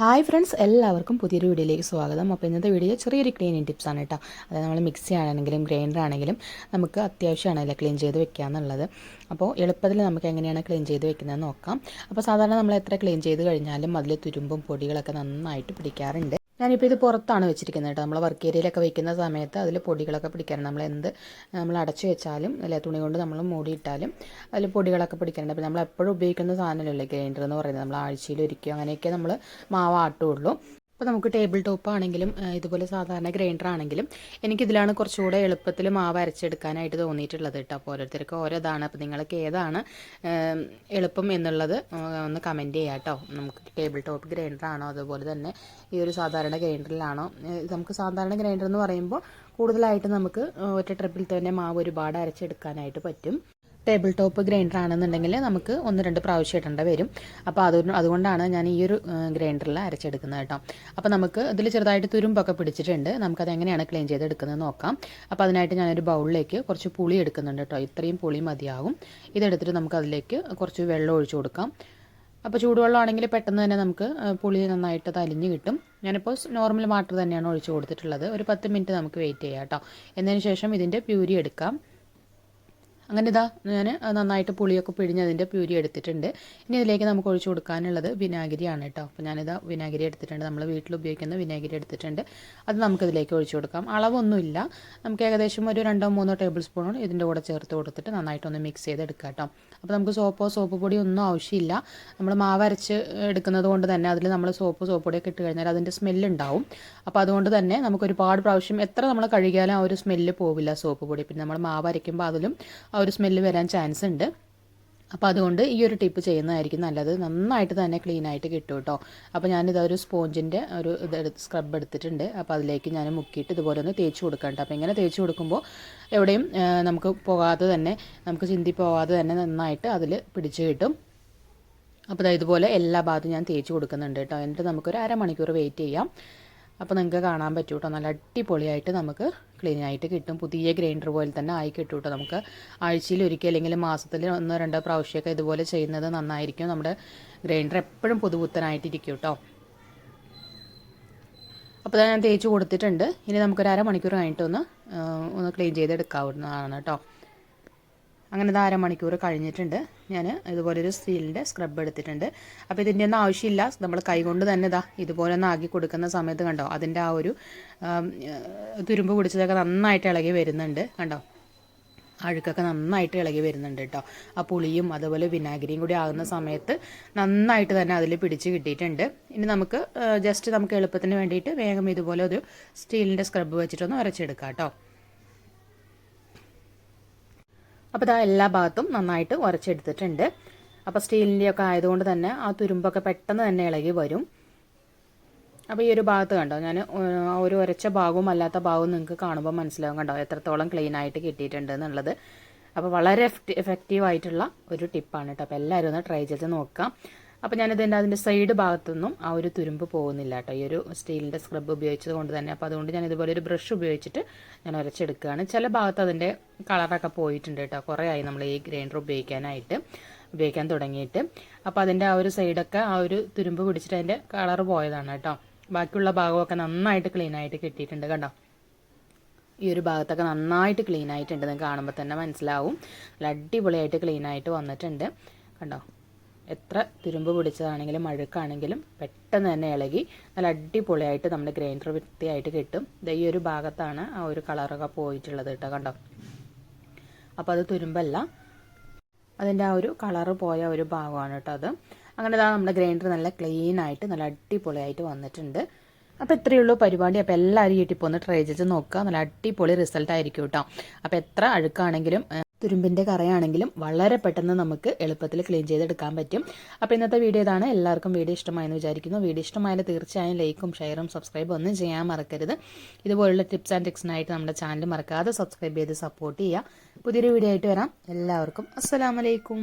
Hi friends എല്ലാവർക്കും പുതിയൊരു വീഡിയോയിലേക്ക് സ്വാഗതം. അപ്പോൾ ഇന്നത്തെ വീഡിയോ ചെറിയൊരു ക്ലീനിങ് ടിപ്സാണ് കേട്ടോ. അതായത് നമ്മൾ മിക്സി ആണെങ്കിലും ഗ്രൈൻഡർ ആണെങ്കിലും നമുക്ക് അത്യാവശ്യമാണല്ലോ ക്ലീൻ ചെയ്ത് വെക്കുക എന്നുള്ളത്. അപ്പോൾ എളുപ്പത്തിൽ നമുക്ക് എങ്ങനെയാണ് ക്ലീൻ ചെയ്ത് വെക്കുന്നതെന്ന് നോക്കാം. അപ്പോൾ സാധാരണ നമ്മൾ എത്ര ക്ലീൻ ചെയ്ത് കഴിഞ്ഞാലും അതിൽ തുരുമ്പും പൊടികളൊക്കെ നന്നായിട്ട് പിടിക്കാറുണ്ട്. ഞാനിപ്പോൾ ഇത് പുറത്താണ് വെച്ചിരിക്കുന്നത് കേട്ടോ. നമ്മൾ വർക്ക് ഏരിയയിലൊക്കെ വയ്ക്കുന്ന സമയത്ത് അതിൽ പൊടികളൊക്കെ പിടിക്കാറുണ്ട് നമ്മൾ എന്ത് നമ്മൾ അടച്ചു വെച്ചാലും അല്ലെ തുണി കൊണ്ട് നമ്മൾ മൂടിയിട്ടാലും അതിൽ പൊടികളൊക്കെ പിടിക്കാറുണ്ട് അപ്പോൾ നമ്മൾ എപ്പോഴും ഉപയോഗിക്കുന്ന സാധനമല്ലേ ഗ്രൈൻഡർ എന്ന് പറയുന്നത്. നമ്മൾ ആഴ്ചയിൽ ഒരിക്കലും അങ്ങനെയൊക്കെ നമ്മൾ മാവ് അപ്പോൾ നമുക്ക് ടേബിൾ ടോപ്പ് ആണെങ്കിലും ഇതുപോലെ സാധാരണ ഗ്രൈൻഡർ ആണെങ്കിലും എനിക്കിതിലാണ് കുറച്ചുകൂടെ എളുപ്പത്തിൽ മാവ് അരച്ചെടുക്കാനായിട്ട് തോന്നിയിട്ടുള്ളത് കേട്ടോ. അപ്പോൾ ഓരോരുത്തർക്ക് ഓരോതാണ്. അപ്പോൾ നിങ്ങൾക്ക് ഏതാണ് എളുപ്പം എന്നുള്ളത് ഒന്ന് കമന്റ് ചെയ്യാം കേട്ടോ. നമുക്ക് ടേബിൾ ടോപ്പ് ഗ്രൈൻഡറാണോ അതുപോലെ തന്നെ ഈ ഒരു സാധാരണ ഗ്രൈൻഡറിലാണോ നമുക്ക് സാധാരണ ഗ്രൈൻഡർ എന്ന് പറയുമ്പോൾ കൂടുതലായിട്ട് നമുക്ക് ഒറ്റ ട്രിപ്പിൽ തന്നെ മാവ് ഒരുപാട് അരച്ചെടുക്കാനായിട്ട് പറ്റും. ടേബിൾ ടോപ്പ് ഗ്രൈൻഡർ ആണെന്നുണ്ടെങ്കിൽ നമുക്ക് ഒന്ന് രണ്ട് പ്രാവശ്യം ഇടേണ്ട വരും. അപ്പോൾ അത് അതുകൊണ്ടാണ് ഞാൻ ഈ ഒരു ഗ്രൈൻഡറിൽ അരച്ചെടുക്കുന്നത് കേട്ടോ. അപ്പോൾ നമുക്ക് ഇതിൽ ചെറുതായിട്ട് തുരുമ്പൊക്കെ പിടിച്ചിട്ടുണ്ട്. നമുക്കത് എങ്ങനെയാണ് ക്ലീൻ ചെയ്തെടുക്കുന്നത് നോക്കാം. അപ്പോൾ അതിനായിട്ട് ഞാനൊരു ബൗളിലേക്ക് കുറച്ച് പുളി എടുക്കുന്നുണ്ട് കേട്ടോ. ഇത്രയും പുളി മതിയാകും ഇതെടുത്തിട്ട് നമുക്ക് അതിലേക്ക് കുറച്ച് വെള്ളം ഒഴിച്ചു കൊടുക്കാം. അപ്പോൾ ചൂടുവെള്ളമാണെങ്കിൽ പെട്ടെന്ന് തന്നെ നമുക്ക് പുളി നന്നായിട്ട് തലിഞ്ഞ് കിട്ടും. ഞാനിപ്പോൾ നോർമൽ വാട്ടർ തന്നെയാണ് ഒഴിച്ചു കൊടുത്തിട്ടുള്ളത്. ഒരു പത്ത് മിനിറ്റ് നമുക്ക് വെയിറ്റ് ചെയ്യാം കേട്ടോ. എന്നതിന് ശേഷം ഇതിന്റെ പ്യൂരി എടുക്കാം. അങ്ങനെ ഇതാ ഞാൻ നന്നായിട്ട് പുളിയൊക്കെ പിഴിഞ്ഞ് അതിന്റെ പ്യൂരി എടുത്തിട്ടുണ്ട്. ഇനി ഇതിലേക്ക് നമുക്ക് ഒഴിച്ചു കൊടുക്കാനുള്ളത് വിനാഗിരിയാണ് കേട്ടോ. അപ്പോൾ ഞാനിതാ വിനാഗിരി എടുത്തിട്ടുണ്ട്. നമ്മൾ വീട്ടിൽ ഉപയോഗിക്കുന്ന വിനാഗിരി എടുത്തിട്ടുണ്ട്. അത് നമുക്കിതിലേക്ക് ഒഴിച്ചു കൊടുക്കാം. അളവൊന്നുമില്ല. നമുക്ക് ഏകദേശം ഒരു രണ്ടോ മൂന്നോ ടേബിൾ സ്പൂൺ ഇതിന്റെ കൂടെ ചേർത്ത് കൊടുത്തിട്ട് നന്നായിട്ടൊന്ന് മിക്സ് ചെയ്ത് എടുക്കാം കേട്ടോ. അപ്പോൾ നമുക്ക് സോപ്പോ സോപ്പ് പൊടിയൊന്നും ആവശ്യമില്ല. നമ്മൾ മാവരച്ച് എടുക്കുന്നത് കൊണ്ട് തന്നെ അതിൽ നമ്മൾ സോപ്പ് സോപ്പ് പൊടിയൊക്കെ ഇട്ട് കഴിഞ്ഞാൽ അതിന്റെ സ്മെല്ലുണ്ടാവും അപ്പോൾ അതുകൊണ്ട് തന്നെ നമുക്ക് ഒരുപാട് പ്രാവശ്യം എത്ര നമ്മൾ കഴുകിയാലും ആ ഒരു സ്മെല്ല് പോവില്ല സോപ്പ് പൊടി. പിന്നെ നമ്മൾ മാവ് അരയ്ക്കുമ്പോൾ അതിലും ഒരു സ്മെല്ല് വരാൻ ചാൻസ് ഉണ്ട്. അപ്പോൾ അതുകൊണ്ട് ഈ ഒരു ടിപ്പ് ചെയ്യുന്നതായിരിക്കും നല്ലത്. നന്നായിട്ട് തന്നെ ക്ലീൻ ആയിട്ട് കിട്ടും കേട്ടോ അപ്പോൾ ഞാനിത് ഒരു സ്പോഞ്ചിന്റെ ഒരു ഇത് സ്ക്രബ് എടുത്തിട്ടുണ്ട്. അപ്പോൾ അതിലേക്ക് ഞാൻ മുക്കിയിട്ട് ഇതുപോലെ ഒന്ന് തേച്ച് കൊടുക്കണ്ട അപ്പോൾ ഇങ്ങനെ തേച്ച് കൊടുക്കുമ്പോൾ എവിടെയും നമുക്ക് പോകാതെ തന്നെ നമുക്ക് ചിന്തി പോകാതെ തന്നെ നന്നായിട്ട് അതിൽ പിടിച്ച് കിട്ടും. അപ്പോൾ ഇതുപോലെ എല്ലാ ഭാഗത്തും ഞാൻ തേച്ച് കൊടുക്കുന്നുണ്ട് കേട്ടോ എന്നിട്ട് നമുക്കൊരു അരമണിക്കൂർ വെയിറ്റ് ചെയ്യാം. അപ്പോൾ നിങ്ങൾക്ക് കാണാൻ പറ്റും കേട്ടോ നല്ല അടിപൊളിയായിട്ട് നമുക്ക് ക്ലീൻ ആയിട്ട് കിട്ടും. പുതിയ ഗ്രൈൻഡർ പോലെ തന്നെ ആയി കിട്ടും കേട്ടോ നമുക്ക്. ആഴ്ചയിൽ ഒരിക്കൽ അല്ലെങ്കിൽ മാസത്തിൽ ഒന്നോ രണ്ടോ പ്രാവശ്യമൊക്കെ ഇതുപോലെ ചെയ്യുന്നത് നന്നായിരിക്കും. നമ്മുടെ ഗ്രൈൻഡർ എപ്പോഴും പുതുപുത്തനായിട്ടിരിക്കും കേട്ടോ അപ്പോൾ ഞാൻ തേച്ച് കൊടുത്തിട്ടുണ്ട്. ഇനി നമുക്കൊരു അരമണിക്കൂർ കഴിഞ്ഞിട്ടൊന്ന് ഒന്ന് ക്ലീൻ ചെയ്തെടുക്കാവുന്നതാണ് കേട്ടോ അങ്ങനെ ഇത് അരമണിക്കൂർ കഴിഞ്ഞിട്ടുണ്ട്. ഞാൻ ഇതുപോലൊരു സ്റ്റീലിന്റെ സ്ക്രബ് എടുത്തിട്ടുണ്ട്. അപ്പോൾ ഇതിന്റെ ഒന്നും ആവശ്യമില്ല. നമ്മൾ കൈകൊണ്ട് തന്നെ ഇതാ ഇതുപോലെ ഒന്ന് ആക്കി കൊടുക്കുന്ന സമയത്ത് കണ്ടോ? അതിന്റെ ആ ഒരു തുരുമ്പ് പിടിച്ചതൊക്കെ നന്നായിട്ട് ഇളകി വരുന്നുണ്ട്. കണ്ടോ? അഴുക്കൊക്കെ നന്നായിട്ട് ഇളകി വരുന്നുണ്ട് കേട്ടോ. ആ പുളിയും അതുപോലെ വിനാഗിരിയും കൂടി ആകുന്ന സമയത്ത് നന്നായിട്ട് തന്നെ അതിൽ പിടിച്ച് കിട്ടിയിട്ടുണ്ട്. ഇനി നമുക്ക് ജസ്റ്റ് നമുക്ക് എളുപ്പത്തിന് വേണ്ടിയിട്ട് വേഗം ഇതുപോലെ ഒരു സ്റ്റീലിന്റെ സ്ക്രബ് വെച്ചിട്ടൊന്ന് വരച്ചെടുക്കാം കേട്ടോ. അപ്പോൾ ഇതാ എല്ലാ ഭാഗത്തും നന്നായിട്ട് ഉരച്ചെടുത്തിട്ടുണ്ട്. അപ്പോൾ സ്റ്റീലിന്റെയൊക്കെ ആയതുകൊണ്ട് തന്നെ ആ തുരുമ്പൊക്കെ പെട്ടെന്ന് തന്നെ ഇളകി വരും. അപ്പോൾ ഈ ഒരു ഭാഗത്ത് കണ്ടോ? ഞാൻ ഒരു ഉരച്ച ഭാഗവും അല്ലാത്ത ഭാഗവും നിങ്ങൾക്ക് കാണുമ്പോൾ മനസ്സിലാവും കണ്ടോ? എത്രത്തോളം ക്ലീൻ ആയിട്ട് കിട്ടിയിട്ടുണ്ട് എന്നുള്ളത്. അപ്പോൾ വളരെ എഫക്റ്റീവ് ആയിട്ടുള്ള ഒരു ടിപ്പാണ് കേട്ടോ അപ്പോൾ എല്ലാവരും ഒന്ന് ട്രൈ ചെയ്ത് നോക്കാം. അപ്പോൾ എന്റെ അതിന്റെ സൈഡ് ഭാഗത്തൊന്നും ആ ഒരു തുരുമ്പ് പോകുന്നില്ല കേട്ടോ. ഈ ഒരു സ്റ്റീലിന്റെ സ്ക്രബ് ഉപയോഗിച്ചത് കൊണ്ട് തന്നെ. അപ്പോൾ അതുകൊണ്ട് ഞാൻ ഇതുപോലെ ഒരു ബ്രഷ് ഉപയോഗിച്ചിട്ട് ഞാൻ ഉരച്ചെടുക്കുകയാണ് ചില ഭാഗത്ത് അതിന്റെ കളറൊക്കെ പോയിട്ടുണ്ട് കേട്ടോ. കുറേ നമ്മൾ ഈ ഗ്രൈൻഡർ ഉപയോഗിക്കാനായിട്ട് ഉപയോഗിക്കാൻ തുടങ്ങിയിട്ട്. അപ്പോൾ അതിന്റെ ആ ഒരു സൈഡൊക്കെ ആ ഒരു തുരുമ്പ് പിടിച്ചിട്ട് അതിന്റെ കളർ പോയതാണ് കേട്ടോ. ബാക്കിയുള്ള ഭാഗമൊക്കെ നന്നായിട്ട് ക്ലീൻ ആയിട്ട് കിട്ടിയിട്ടുണ്ട് കണ്ടോ? ഈ ഒരു ഭാഗത്തൊക്കെ നന്നായിട്ട് ക്ലീൻ ആയിട്ടുണ്ട്. നിങ്ങൾക്ക് കാണുമ്പോൾ തന്നെ മനസ്സിലാവും. നല്ല അടിപൊളിയായിട്ട് ക്ലീൻ ആയിട്ട് വന്നിട്ടുണ്ട്. കണ്ടോ? എത്ര തുരുമ്പ് പിടിച്ചതാണെങ്കിലും അഴുക്കാണെങ്കിലും പെട്ടെന്ന് തന്നെ ഇളകി നല്ല അടിപൊളിയായിട്ട് നമ്മൾ ഗ്രൈൻഡർ വൃത്തിയായിട്ട് കിട്ടും. ഈ ഒരു ഭാഗത്താണ് ആ ഒരു കളറൊക്കെ പോയിട്ടുള്ളത് കേട്ടോ കണ്ടോ? അപ്പോൾ അത് തുരുമ്പല്ല. അതിന്റെ ആ ഒരു കളറ് പോയ ഒരു ഭാഗമാണ് കേട്ടോ അത്. അങ്ങനെ ഇതാ നമ്മുടെ ഗ്രൈൻഡർ നല്ല ക്ലീൻ ആയിട്ട് നല്ല അടിപൊളിയായിട്ട് വന്നിട്ടുണ്ട്. അപ്പോൾ ഇത്രയേ ഉള്ളൂ പരിപാടി. അപ്പോൾ എല്ലാവരും ഈ ഒന്ന് ട്രൈ ചെയ്ത് നോക്കുക. നല്ല അടിപൊളി റിസൾട്ട് ആയിരിക്കും കേട്ടോ. അപ്പോൾ എത്ര അഴുക്കാണെങ്കിലും തുരുമ്പിന്റെ കറയാണെങ്കിലും വളരെ പെട്ടെന്ന് നമുക്ക് എളുപ്പത്തിൽ ക്ലീൻ ചെയ്തെടുക്കാൻ പറ്റും. അപ്പോൾ ഇന്നത്തെ വീഡിയോ ഇതാണ്. എല്ലാവർക്കും വീഡിയോ ഇഷ്ടമായെന്ന് വിചാരിക്കുന്നു. വീഡിയോ ഇഷ്ടമായാലും തീർച്ചയായും ലൈക്കും ഷെയറും സബ്സ്ക്രൈബും ഒന്നും ചെയ്യാൻ മറക്കരുത്. ഇതുപോലുള്ള ടിപ്സ് ആൻഡ് ടിക്സിനായിട്ട് നമ്മുടെ ചാനൽ മറക്കാതെ സബ്സ്ക്രൈബ് ചെയ്ത് സപ്പോർട്ട് ചെയ്യുക. പുതിയൊരു വീഡിയോ ആയിട്ട് വരാം. എല്ലാവർക്കും അസ്സലാമലൈക്കും